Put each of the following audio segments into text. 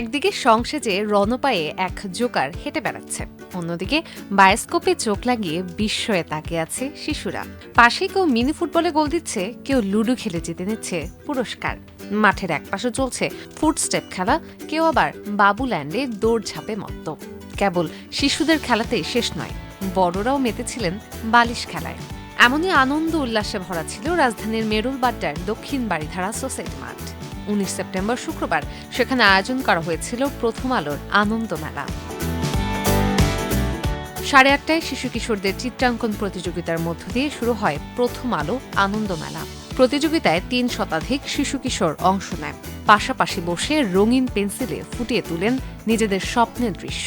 একদিকে সংসেজে রণপায়ে এক জোকার হেঁটে বেড়াচ্ছে। অন্যদিকে বায়োস্কোপে চোখ লাগিয়ে বিস্ময়ে তাকিয়ে আছে শিশুরা। পাশে কেউ মিনি ফুটবলে গোল দিচ্ছে, কেউ লুডো খেলে জিতে নিচ্ছে পুরস্কার। মাঠের একপাশে চলছে ফুটস্টেপ খেলা, কেউ আবার বাবুল্যান্ডে দৌড়ঝাঁপে মত্ত। কেবল শিশুদের খেলাতেই শেষ নয়, বড়রাও মেতেছিলেন বালিশ খেলায়। এমনই আনন্দ উল্লাসে ভরা ছিল রাজধানীর মেরুল বাড্ডার দক্ষিণ বাড়িধারা সোসাইটি মাঠ। উনিশ সেপ্টেম্বর শুক্রবার, সেখানে আয়োজন করা হয়েছিল প্রথম আলোর আনন্দ মেলা। সাড়ে আটটায় শিশু কিশোরদের চিত্রাঙ্কন প্রতিযোগিতার মধ্য দিয়ে শুরু হয় প্রথম আলো আনন্দ মেলা। প্রতিযোগিতায় তিন শতাধিক শিশু কিশোর অংশ নেয়। পাশাপাশি বসে রঙিন পেন্সিলে ফুটিয়ে তুলেন নিজেদের স্বপ্নের দৃশ্য।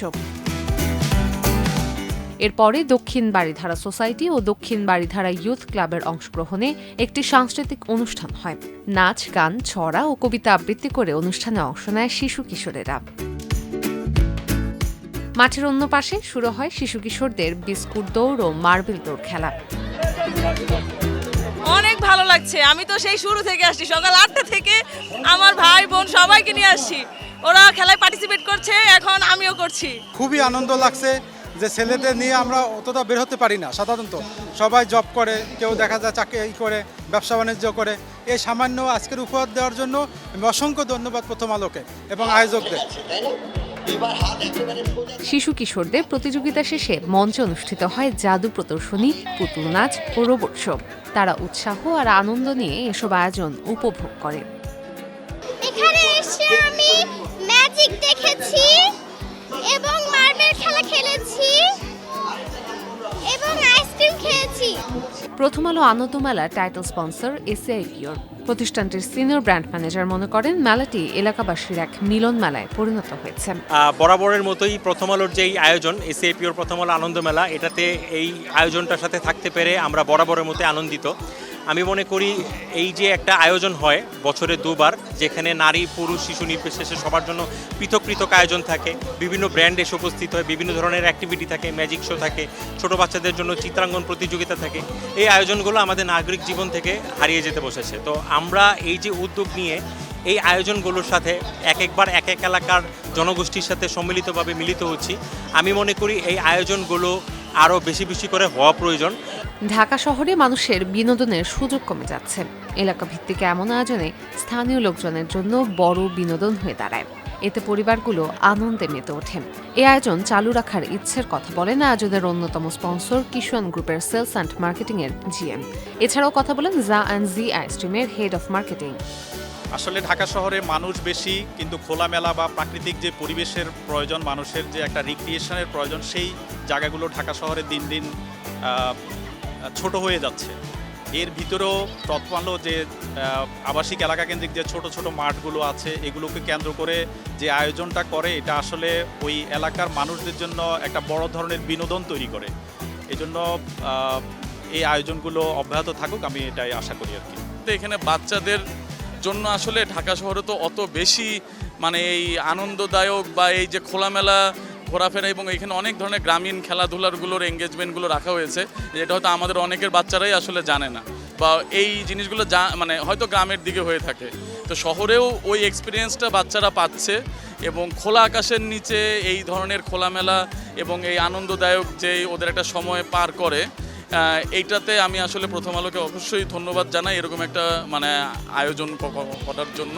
এরপরে দক্ষিণ বাড়িধারা সোসাইটি ও দক্ষিণ বাড়িধারা ইউথ ক্লাবের অংশগ্রহণে একটি সাংস্কৃতিক অনুষ্ঠান হয়। নাচ গান ছড়া ও কবিতা আবৃত্তি করে অনুষ্ঠানে অংশ নেয় শিশু কিশোরেরা। মাঠের অন্য পাশে শুরু হয় শিশু কিশোরদের বিস্কুট দৌড় ও মার্বেল দৌড় খেলা। অনেক ভালো লাগছে। আমি তো সেই শুরু থেকে আসছি। সকাল আটটা থেকে আমার ভাই বোন সবাইকে নিয়ে আসছি। ওরা খেলায় পার্টিসিপেট করছে এখন আমিও করছি। খুবই আনন্দ লাগছে। যে ছেলেদের নিয়ে আমরা অতটা বের হতে পারি না সাধারণত। সবাই জব করে কেউ দেখা যায় চাকরি করে ব্যবসা বাণিজ্য করে। এই সামান্য আজকের উপহার দেওয়ার জন্য আমি অসংখ্য ধন্যবাদ প্রথম আলোকে এবং আয়োজকদের। শিশু কিশোরদের প্রতিযোগিতা শেষে মঞ্চে অনুষ্ঠিত হয় জাদু প্রদর্শনী পুতুল নাচ ও রোবট শো। তারা উৎসাহ আর আনন্দ নিয়ে এসব আয়োজন উপভোগ করে। এখানে এসে আমি ম্যাজিক দেখেছি। এবং মার্বেল খেলা খেলেছি। এবং আইসক্রিম খেয়েছি। Prothom Alo Ananda Mela title sponsor ACI pure প্রতিষ্ঠানটির সিনিয়র ব্র্যান্ড ম্যানেজার মনে করেন মেলাটি এলাকাবাসীর এক মিলন মেলায় পরিণত হয়েছে। বরাবরের মতোই প্রথম আলোর যেই আয়োজন এসিএপিওর প্রথম আলো আনন্দ মেলা এটাতে এই আয়োজনটার সাথে থাকতে পেরে আমরা বরাবরের মতো আনন্দিত। আমি মনে করি এই যে একটা আয়োজন হয়, বছরে দুবার, যেখানে নারী, পুরুষ, শিশু নির্বিশেষে সবার জন্য পৃথক পৃথক আয়োজন থাকে। বিভিন্ন ব্র্যান্ড এসে উপস্থিত হয়, বিভিন্ন ধরনের অ্যাক্টিভিটি থাকে ম্যাজিক শো থাকে, ছোট বাচ্চাদের জন্য চিত্রাঙ্গন প্রতিযোগিতা থাকে। এই আয়োজনগুলো আমাদের নাগরিক জীবন থেকে হারিয়ে যেতে বসেছে। তো আমরা এই যে উদ্যোগ নিয়ে এই আয়োজনগুলোর সাথে এক একবার, এক এক এলাকার জনগোষ্ঠীর সাথে সম্মিলিতভাবে মিলিত হচ্ছি। আমি মনে করি এই আয়োজনগুলো আরও বেশি বেশি করে হওয়া প্রয়োজন। ঢাকা শহরে মানুষের বিনোদনের সুযোগ কমে যাচ্ছে। এলাকা ভিত্তিক এমন আয়োজনে স্থানীয় লোকজনের জন্য বড় বিনোদন হয়ে দাঁড়ায়। এতে পরিবারগুলো আনন্দে মেতে ওঠে। এই আয়োজন চালু রাখার ইচ্ছের কথা বলেন আয়োজনের অন্যতম স্পন্সর কিশোন গ্রুপের সেলস অ্যান্ড মার্কেটিং এর জিএম। এছাড়াও কথা বলেন জা অ্যান্ড জি আইস্ট্রিমের হেড অফ মার্কেটিং। আসলে ঢাকা শহরে মানুষ বেশি, কিন্তু খোলামেলা বা প্রাকৃতিক যে পরিবেশের প্রয়োজন, মানুষের যে একটা রিক্রিয়েশনের প্রয়োজন, সেই জায়গাগুলো ঢাকা শহরে দিন দিন ছোট হয়ে যাচ্ছে। এর ভিতরেও তৎপালো যে আবাসিক এলাকা কেন্দ্রিক যে ছোট ছোট মাঠগুলো আছে, এগুলোকে কেন্দ্র করে যে আয়োজনটা করে, এটা আসলে ওই এলাকার মানুষদের জন্য একটা বড় ধরনের বিনোদন তৈরি করে। এই জন্য এই আয়োজনগুলো অব্যাহত থাকুক, আমি এটাই আশা করি আর কি। তো এখানে বাচ্চাদের জন্য আসলে ঢাকা শহরে তো অত বেশি মানে এই আনন্দদায়ক বা এই যে খোলামেলা ঘোরাফেরা এবং এখানে অনেক ধরনের গ্রামীণ খেলাধুলারগুলোর এঙ্গেজমেন্টগুলো রাখা হয়েছে। যেটা হয়তো আমাদের অনেকের বাচ্চারাই আসলে জানে না। বা এই জিনিসগুলো যা মানে হয়তো গ্রামের দিকে হয়ে থাকে। তো শহরেও ওই এক্সপিরিয়েন্সটা বাচ্চারা পাচ্ছে এবং খোলা আকাশের নিচে এই ধরনের খোলামেলা এবং এই আনন্দদায়ক যে ওদের একটা সময় পার করে এইটাতে আমি আসলে প্রথম আলোকে অবশ্যই ধন্যবাদ জানাই এরকম একটা মানে আয়োজন করার জন্য।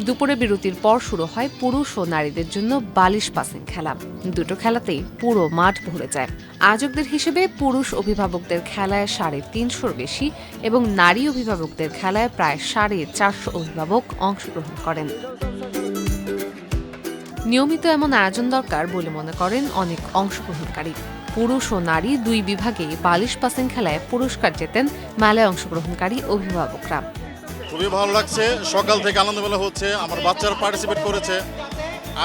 দুপুরে বিরতির পর শুরু হয় পুরুষ ও নারীদের জন্য বালিশ পাসিং খেলা। দুটো খেলাতেই পুরো মাঠ ভরে যায়। আয়োজকদের হিসেবে পুরুষ অভিভাবকদের খেলায় সাড়ে তিনশোর বেশি এবং নারী অভিভাবকদের খেলায় প্রায় সাড়ে চারশো অভিভাবক অংশগ্রহণ করেন। নিয়মিত এমন আয়োজন দরকার বলে মনে করেন অনেক অংশগ্রহণকারী। পুরুষ ও নারী দুই বিভাগে বালিশ পাসিং খেলায় পুরস্কার জেতেন মেলায় অংশগ্রহণকারী অভিভাবকরা। খুবই ভালো লাগছে। সকাল থেকে আনন্দমেলা হচ্ছে, আমার বাচ্চারা পার্টিসিপেট করেছে।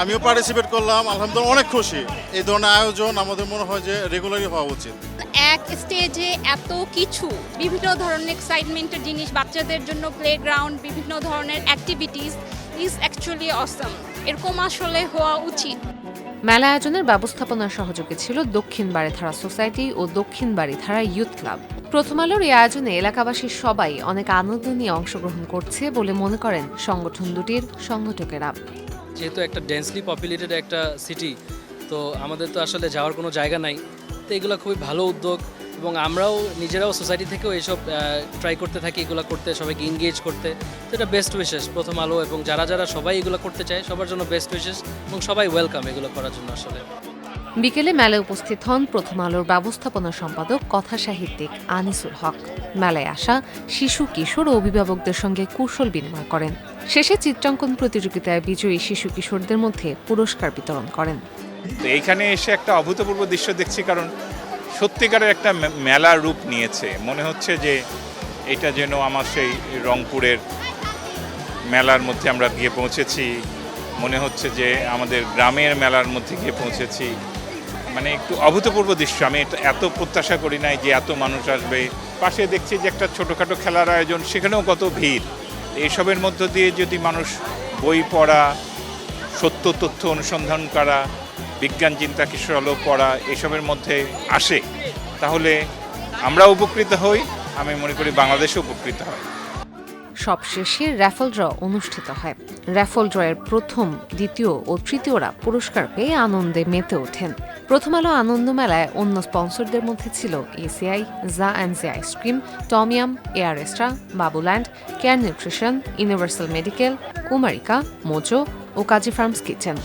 আমিও পার্টিসিপেট করলাম, আলহামদুলিল্লাহ অনেক খুশি। এই ধরনের আয়োজন আমাদের মনে হয় যে রেগুলারই হওয়া উচিত। এক স্টেজে এত কিছু, বিভিন্ন ধরনের এক্সাইটমেন্টের জিনিস, বাচ্চাদের জন্য প্লেগ্রাউন্ড বিভিন্ন ধরনের অ্যাক্টিভিটিস ইজ অ্যাকচুয়ালি অসম এরকম আসলে হওয়া উচিত। মেলা আয়োজনের ব্যবস্থাপনার সহযোগী ছিল দক্ষিণ বাড়িধারা সোসাইটি ও দক্ষিণ বাড়িধারা ইউথ ক্লাব। প্রথম আলোর এই আয়োজনে এলাকাবাসীর সবাই অনেক আনন্দ নিয়ে অংশগ্রহণ করছে বলে মনে করেন সংগঠন দুটির সংগঠকেরা। যেহেতু একটা ডেন্সলি পপুলেটেড একটা সিটি তো আমাদের তো আসলে যাওয়ার কোনো জায়গা নাই। তো এগুলো খুবই ভালো উদ্যোগ। এবং আমরাও নিজেরাও সোসাইটি থেকেও এইসব ট্রাই করতে থাকি এগুলো করতে সবাইকে এনগেজ করতে। তো এটা বেস্ট উইশেস প্রথম আলো এবং যারা যারা সবাই এগুলো করতে চায় সবার জন্য বেস্ট উইশেস এবং সবাই ওয়েলকাম এগুলো করার জন্য আসলে। বিকেলে মেলায় উপস্থিত হন প্রথম আলোর ব্যবস্থাপনা সম্পাদক কথা সাহিত্যিক আনিসুল হক। মেলায় আসা শিশু কিশোর ও অভিভাবকদের সঙ্গে কুশল বিনিময় করেন। শেষে চিত্রাঙ্কন প্রতিযোগিতায় বিজয়ী শিশু কিশোরদের মধ্যে পুরস্কার বিতরণ করেন। তো এইখানে এসে একটা অভূতপূর্ব দৃশ্য দেখছি কারণ সত্যিকারের একটা মে- মেলার রূপ নিয়েছে। মনে হচ্ছে যে এটা যেন আমার সেই রংপুরের মেলার মধ্যে আমরা গিয়ে পৌঁছেছি। মনে হচ্ছে যে আমাদের গ্রামের মেলার মধ্যে গিয়ে পৌঁছেছি। মানে একটু অভূতপূর্ব দৃশ্য। আমি এত প্রত্যাশা করি নাই যে এত মানুষ আসবে। পাশে দেখছি যে একটা ছোটোখাটো খেলার আয়োজন, সেখানেও কত ভিড়। এইসবের মধ্য দিয়ে যদি মানুষ বই পড়া, সত্য তথ্য অনুসন্ধান করা বিজ্ঞান চিন্তা, কিশোর আলো, পড়া, এসবের মধ্যে আসে, তাহলে আমরা উপকৃত হই, আমি মনে করি বাংলাদেশও উপকৃত হয়। সবশেষে র্যাফল ড্র অনুষ্ঠিত হয়। র্যাফল ড্রয়ের প্রথম, দ্বিতীয় ও তৃতীয়রা পুরস্কার পেয়ে আনন্দে মেতে ওঠেন। প্রথম আলো আনন্দ মেলায় অন্য স্পন্সরদের মধ্যে ছিল এসিআই, জা and J ice cream tom yum, air astra Babuland care nutrition, universal medical, Kumarika, Mojo O Kazi farms kitchen.